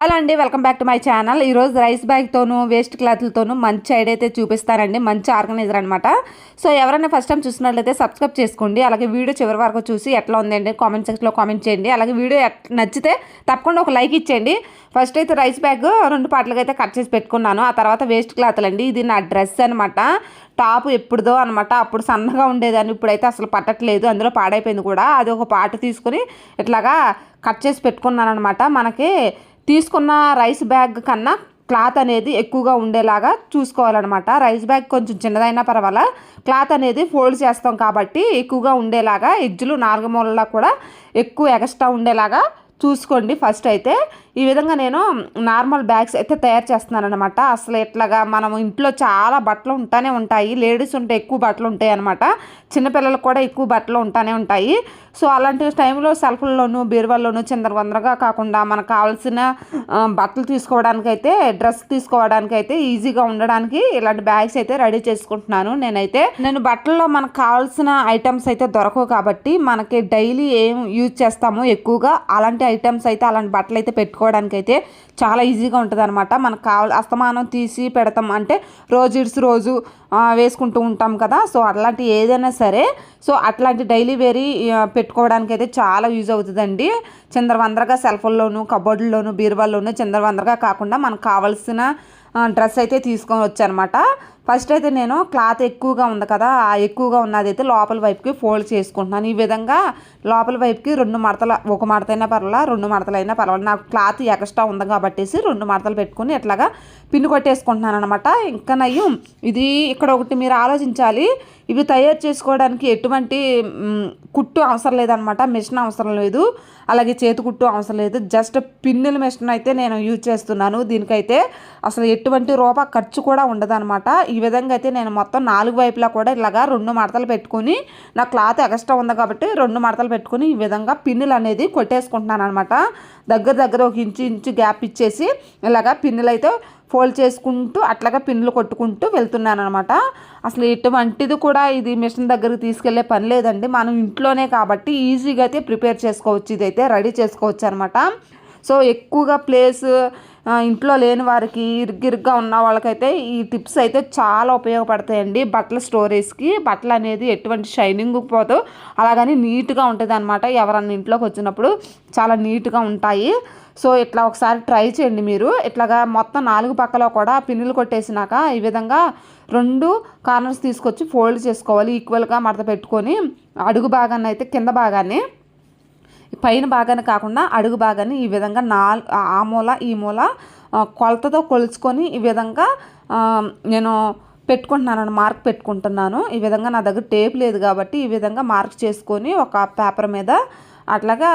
Hello అండి welcome back to my channel. ఈరోజు rice బ్యాగ్తోనూ వేస్ట్ క్లాత్లతోనూ మంచి ఐడియా అయితే చూపిస్తానండి మంచి ఆర్గనైజర్ అనమాట సో ఎవరైనా ఫస్ట్ టైం చూసినట్లయితే సబ్స్క్రైబ్ చేసుకోండి. అలాగే వీడియో చివరి వరకు చూసి ఎట్లా ఉందండి కామెంట్ సెక్షన్లో కామెంట్ చేయండి. అలాగే వీడియో నచ్చితే తప్పకుండా ఒక లైక్ ఇచ్చేయండి. ఫస్ట్ అయితే రైస్ బ్యాగ్ రెండు పాటలుగా అయితే కట్ చేసి పెట్టుకున్నాను. ఆ తర్వాత వేస్ట్ క్లాత్లు అండి ఇది నా డ్రెస్ అనమాట టాప్ ఎప్పుడుదో అనమాట అప్పుడు సన్నగా ఉండేదాన్ని. ఇప్పుడైతే అసలు పట్టట్లేదు. అందులో పాడైపోయింది కూడా. అది ఒక పాట తీసుకుని ఇట్లాగా కట్ చేసి పెట్టుకున్నాను అనమాట మనకి తీసుకున్న రైస్ బ్యాగ్ కన్నా క్లాత్ అనేది ఎక్కువగా ఉండేలాగా చూసుకోవాలన్నమాట. రైస్ బ్యాగ్ కొంచెం చిన్నదైనా పర్వాలా క్లాత్ అనేది ఫోల్డ్ చేస్తాం కాబట్టి ఎక్కువగా ఉండేలాగా ఎడ్జులు నాలుగు మూలలా కూడా ఎక్కువ ఎక్స్ట్రా ఉండేలాగా చూసుకోండి. ఫస్ట్ అయితే ఈ విధంగా నేను నార్మల్ బ్యాగ్స్ అయితే తయారు చేస్తున్నాను అనమాట అసలు ఎట్లాగా మనం ఇంట్లో చాలా బట్టలు ఉంటానే ఉంటాయి. లేడీస్ ఉంటే ఎక్కువ బట్టలు ఉంటాయి అనమాట చిన్నపిల్లలకు కూడా ఎక్కువ బట్టలు ఉంటానే ఉంటాయి. సో అలాంటి టైంలో సెల్ఫ్ల్లోనూ బీరువాల్లోనూ చిందరవందరగా కాకుండా మనకు కావాల్సిన బట్టలు తీసుకోవడానికి అయితే డ్రెస్ తీసుకోవడానికి అయితే ఈజీగా ఉండడానికి ఇలాంటి బ్యాగ్స్ అయితే రెడీ చేసుకుంటున్నాను నేనైతే. నేను బట్టల్లో మనకు కావాల్సిన ఐటమ్స్ అయితే దొరకవు కాబట్టి మనకి డైలీ ఏం యూజ్ చేస్తామో ఎక్కువగా అలాంటి ఐటమ్స్ అయితే అలాంటి బట్టలు అయితే పెట్టుకోవడానికి అయితే చాలా ఈజీగా ఉంటుంది అనమాట మనకు కావాలి అస్తమానం తీసి పెడతాం. అంటే రోజు ఇడ్స్ రోజు వేసుకుంటూ ఉంటాం కదా. సో అట్లాంటి ఏదైనా సరే సో అట్లాంటి డైలీ వేరీ పెట్టుకోవడానికి అయితే చాలా యూజ్ అవుతుందండి. చిందరవందరగా సెల్ఫోన్లోను కబోర్డుల్లోను బీరువాల్లోను చిందరవందరగా కాకుండా మనకు కావాల్సిన డ్రెస్ అయితే తీసుకొని వచ్చానమాట. ఫస్ట్ అయితే నేను క్లాత్ ఎక్కువగా ఉంది కదా ఆ ఎక్కువగా ఉన్నది అయితే లోపల వైపుకి ఫోల్డ్ చేసుకుంటున్నాను. ఈ విధంగా లోపల వైపుకి రెండు మడతలు ఒక మడత అయినా పర్వాలా రెండు మడతలు అయినా పర్వాలేదు నాకు క్లాత్ ఎక్స్ట్రా ఉంది కాబట్టేసి రెండు మడతలు పెట్టుకుని ఇట్లాగా పిన్ను కొట్టేసుకుంటున్నాను అనమాట ఇంకా నయ్యం ఇది ఇక్కడ ఒకటి మీరు ఆలోచించాలి. ఇవి తయారు చేసుకోవడానికి ఎటువంటి కుట్టు అవసరం లేదనమాట మిషన్ అవసరం లేదు. అలాగే చేతి కుట్టు అవసరం లేదు. జస్ట్ పిన్నుల మిషన్ అయితే నేను యూజ్ చేస్తున్నాను. దీనికైతే అసలు ఎటువంటి రూపా ఖర్చు కూడా ఉండదనమాట ఈ ఈ విధంగా అయితే నేను మొత్తం నాలుగు వైపులా కూడా ఇలాగా రెండు మడతలు పెట్టుకుని నా క్లాత్ ఎక్స్ట్రా ఉంది కాబట్టి రెండు మడతలు పెట్టుకుని ఈ విధంగా పిన్నులు అనేది కొట్టేసుకుంటున్నాను అనమాట దగ్గర దగ్గర ఒక ఇంచు ఇంచు గ్యాప్ ఇచ్చేసి ఇలాగా పిన్నులు అయితే ఫోల్డ్ చేసుకుంటూ అట్లాగా పిన్నులు కొట్టుకుంటూ వెళ్తున్నాను అనమాట అసలు ఇటువంటిది కూడా ఇది మిషన్ దగ్గరికి తీసుకెళ్ళే పని లేదండి. మనం ఇంట్లోనే కాబట్టి ఈజీగా అయితే ప్రిపేర్ చేసుకోవచ్చు ఇదైతే రెడీ చేసుకోవచ్చు అనమాట సో ఎక్కువగా ప్లేస్ ఇంట్లో లేని వారికి ఇరుగ్గిరుగ్గా ఉన్న వాళ్ళకైతే ఈ టిప్స్ అయితే చాలా ఉపయోగపడతాయండి. బట్టల స్టోరేజ్కి బట్టలు అనేది ఎటువంటి షైనింగ్ పోదు. అలాగని నీట్గా ఉంటుంది అనమాట ఎవరన్నా ఇంట్లోకి వచ్చినప్పుడు చాలా నీట్గా ఉంటాయి. సో ఇట్లా ఒకసారి ట్రై చేయండి మీరు. ఇట్లాగా మొత్తం నాలుగు పక్కల కూడా పిన్నులు కొట్టేసినాక ఈ విధంగా రెండు కార్నర్స్ తీసుకొచ్చి ఫోల్డ్ చేసుకోవాలి. ఈక్వల్గా మడత పెట్టుకొని అడుగు భాగాన్ని అయితే కింద భాగాన్ని పైన భాగాన్ని కాకుండా అడుగు భాగాన్ని ఈ విధంగా నాలు ఆ మూల ఈ మూల కొలతతో కొలుచుకొని ఈ విధంగా నేను పెట్టుకుంటున్నాను మార్క్ పెట్టుకుంటున్నాను. ఈ విధంగా నా దగ్గర టేప్ లేదు కాబట్టి ఈ విధంగా మార్క్ చేసుకొని ఒక పేపర్ మీద అట్లాగా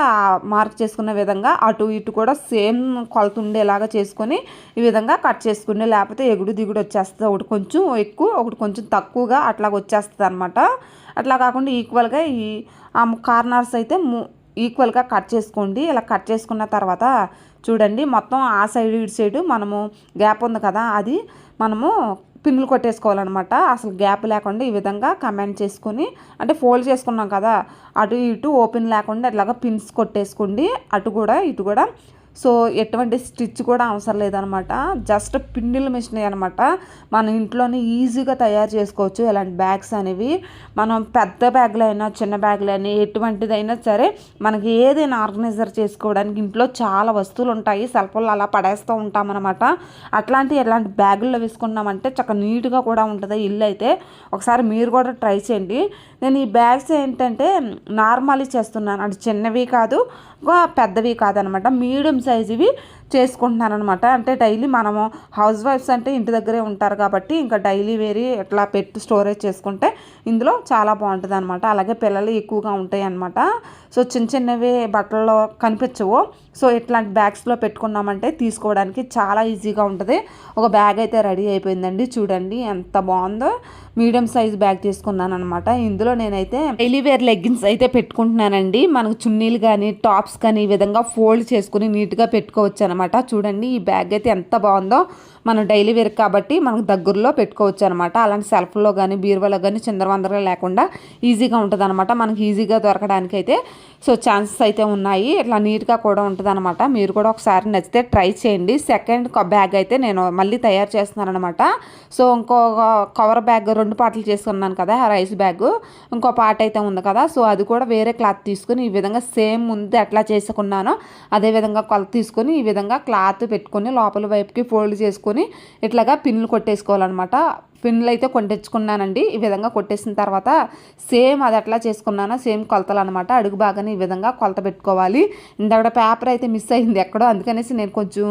మార్క్ చేసుకున్న విధంగా అటు ఇటు కూడా సేమ్ కొలత ఉండేలాగా చేసుకొని ఈ విధంగా కట్ చేసుకుని లేకపోతే ఎగుడు దిగుడు వచ్చేస్తుంది. ఒకటి కొంచెం ఎక్కువ ఒకటి కొంచెం తక్కువగా అట్లాగ వచ్చేస్తుంది అనమాట అట్లా కాకుండా ఈక్వల్గా ఈ ఆ కార్నర్స్ అయితే ఈక్వల్గా కట్ చేసుకోండి. ఇలా కట్ చేసుకున్న తర్వాత చూడండి మొత్తం ఆ సైడ్ ఇటు సైడు మనము గ్యాప్ ఉంది కదా అది మనము పిన్నులు కొట్టేసుకోవాలన్నమాట. అసలు గ్యాప్ లేకుండా ఈ విధంగా కమెంట్ చేసుకొని అంటే ఫోల్డ్ చేసుకున్నాం కదా అటు ఇటు ఓపెన్ లేకుండా ఇట్లాగా పిన్స్ కొట్టేసుకోండి. అటు కూడా ఇటు కూడా సో ఎటువంటి స్టిచ్ కూడా అవసరం లేదనమాట. జస్ట్ పిండిల మిషన్ అనమాట. మన ఇంట్లోనే ఈజీగా తయారు చేసుకోవచ్చు. ఇలాంటి బ్యాగ్స్ అనేవి మనం పెద్ద బ్యాగ్లు అయినా చిన్న బ్యాగ్లు అయినా ఎటువంటిదైనా సరే మనకి ఏదైనా ఆర్గనైజర్ చేసుకోవడానికి ఇంట్లో చాలా వస్తువులు ఉంటాయి. సెల్ఫోన్లు అలా పడేస్తూ ఉంటామన్నమాట అట్లాంటి ఎలాంటి బ్యాగుల్లో వేసుకున్నామంటే చక్కగా నీట్గా కూడా ఉంటుంది. ఇల్లు అయితే ఒకసారి మీరు కూడా ట్రై చేయండి. నేను ఈ బ్యాగ్స్ ఏంటంటే నార్మల్ చేస్తున్నాను. అంటే చిన్నవి కాదు పెద్దవి కాదనమాట. మీడియం সাইজেবি చేసుకుంటున్నాను అనమాట అంటే డైలీ మనము హౌస్ వైఫ్స్ అంటే ఇంటి దగ్గరే ఉంటారు కాబట్టి ఇంకా డైలీ వేరీ ఇట్లా పెట్టి స్టోరేజ్ చేసుకుంటే ఇందులో చాలా బాగుంటుంది అనమాట అలాగే పిల్లలు ఎక్కువగా ఉంటాయి అనమాట సో చిన్న చిన్నవి బట్టల్లో కనిపించవు. సో ఇట్లాంటి బ్యాగ్స్లో పెట్టుకున్నామంటే తీసుకోవడానికి చాలా ఈజీగా ఉంటుంది. ఒక బ్యాగ్ అయితే రెడీ అయిపోయిందండి. చూడండి ఎంత బాగుందో. మీడియం సైజ్ బ్యాగ్ తీసుకున్నాను అనమాట ఇందులో నేనైతే డైలీ వేర్ లెగ్గిన్స్ అయితే పెట్టుకుంటున్నానండి. మనకు చున్నీలు కానీ టాప్స్ కానీ ఈ విధంగా ఫోల్డ్ చేసుకుని నీట్గా పెట్టుకోవచ్చు అనమాట చూడండి ఈ బ్యాగ్ అయితే ఎంత బాగుందో. మనం డైలీ వేర్ కాబట్టి మనకు దగ్గరలో పెట్టుకోవచ్చు అనమాట అలాంటి సెల్ఫ్లో కానీ బీరువాలో కానీ చిందరవందరగా లేకుండా ఈజీగా ఉంటుంది అనమాట మనకి ఈజీగా దొరకడానికి అయితే సో ఛాన్సెస్ అయితే ఉన్నాయి. ఇట్లా నీట్గా కూడా ఉంటుంది అనమాట మీరు కూడా ఒకసారి నచ్చితే ట్రై చేయండి. సెకండ్ బ్యాగ్ అయితే నేను మళ్ళీ తయారు చేస్తున్నాను అనమాట సో ఇంకో కవర్ బ్యాగ్ రెండు పాటలు చేసుకున్నాను కదా రైస్ బ్యాగ్. ఇంకో పాట అయితే ఉంది కదా సో అది కూడా వేరే క్లాత్ తీసుకుని ఈ విధంగా సేమ్ ముందు ఎట్లా చేసుకున్నానో అదే విధంగా కొలత తీసుకొని ఈ విధంగా క్లాత్ పెట్టుకొని లోపల వైపుకి ఫోల్డ్ చేసుకొని ఇట్లాగా పిన్నులు కొట్టేసుకోవాలన్నమాట. పిన్నులు అయితే కొట్టించుకున్నానండి ఈ విధంగా కొట్టేసిన తర్వాత సేమ్ అది ఎట్లా చేసుకున్నానో సేమ్ కొలతలు అనమాట అడుగు బాగానే ఈ విధంగా కొలత పెట్టుకోవాలి. ఇందాక పేపర్ అయితే మిస్ అయింది ఎక్కడో. అందుకనేసి నేను కొంచెం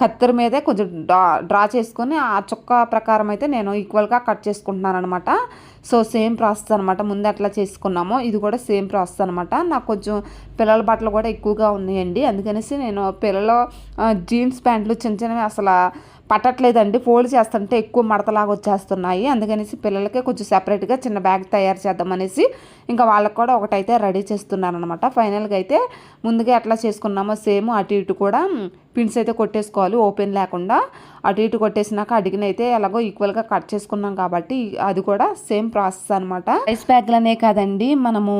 కత్తెర మీదే కొంచెం డ్రా డ్రా చేసుకొని ఆ చుక్క ప్రకారం అయితే నేను ఈక్వల్గా కట్ చేసుకుంటున్నాను అనమాట సో సేమ్ ప్రాసెస్ అనమాట ముందు ఎట్లా చేసుకున్నామో ఇది కూడా సేమ్ ప్రాసెస్ అనమాట నాకు కొంచెం పిల్లల బట్టలు కూడా ఎక్కువగా ఉన్నాయండి. అందుకనేసి నేను పిల్లల జీన్స్ ప్యాంట్లు చిన్న చిన్నవి అసలు పట్టట్లేదండి. ఫోల్డ్ చేస్తుంటే ఎక్కువ మడతలాగా వచ్చేస్తున్నాయి. అందుకనేసి పిల్లలకే కొంచెం సెపరేట్గా చిన్న బ్యాగ్ తయారు చేద్దామనేసి ఇంకా వాళ్ళకి కూడా ఒకటైతే రెడీ చేస్తున్నాను అనమాట ఫైనల్గా అయితే ముందుగా ఎట్లా చేసుకున్నామో సేమ్ అటు ఇటు కూడా పిన్స్ అయితే కొట్టేసుకోవాలి. ఓపెన్ లేకుండా అటు ఇటు కొట్టేసినాక అడిగిన అయితే ఎలాగో ఈక్వల్గా కట్ చేసుకున్నాం కాబట్టి అది కూడా సేమ్ ప్రాసెస్ అనమాట రైస్ బ్యాగ్లనే కాదండి. మనము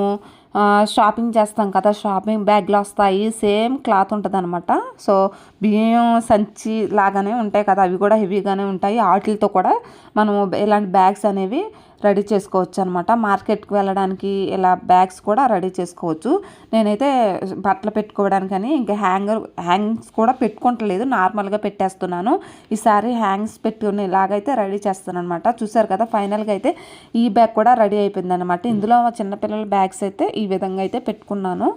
షాపింగ్ చేస్తాం కదా షాపింగ్ బ్యాగ్లు వస్తాయి సేమ్ క్లాత్ ఉంటుంది అనమాట సో బియ్యం సంచి లాగానే ఉంటాయి కదా అవి కూడా హెవీగానే ఉంటాయి. వాటితో కూడా మనము ఇలాంటి బ్యాగ్స్ అనేవి రెడీ చేసుకోవచ్చు అనమాట మార్కెట్కి వెళ్ళడానికి ఇలా బ్యాగ్స్ కూడా రెడీ చేసుకోవచ్చు. నేనైతే బట్టలు పెట్టుకోవడానికని ఇంకా హ్యాంగర్ హ్యాంగ్స్ కూడా పెట్టుకుంటలేదు. నార్మల్గా పెట్టేస్తున్నాను. ఈసారి హ్యాంగ్స్ పెట్టుకుని ఇలాగైతే రెడీ చేస్తాను అనమాట చూసారు కదా ఫైనల్గా అయితే ఈ బ్యాగ్ కూడా రెడీ అయిపోయింది అనమాట ఇందులో చిన్నపిల్లల బ్యాగ్స్ అయితే ఈ విధంగా అయితే పెట్టుకున్నాను.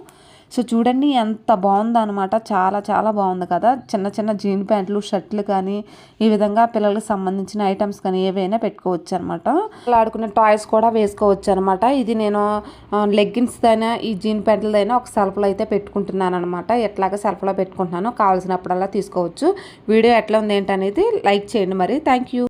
సో చూడండి ఎంత బాగుందనమాట చాలా చాలా బాగుంది కదా. చిన్న చిన్న జీన్ ప్యాంట్లు షర్ట్లు కానీ ఈ విధంగా పిల్లలకు సంబంధించిన ఐటమ్స్ కానీ ఏవైనా పెట్టుకోవచ్చు అనమాట ఆడుకునే టాయ్స్ కూడా వేసుకోవచ్చు అనమాట ఇది నేను లెగ్గిన్స్ అయినా ఈ జీన్ ప్యాంట్లదైనా ఒక సెల్ఫ్లో అయితే పెట్టుకుంటున్నాను అనమాట ఎట్లాగా సెల్ఫ్లో పెట్టుకుంటున్నాను కావాల్సినప్పుడల్లా తీసుకోవచ్చు. వీడియో ఎట్లా ఉంది ఏంటనేది లైక్ చేయండి మరి. Thank you.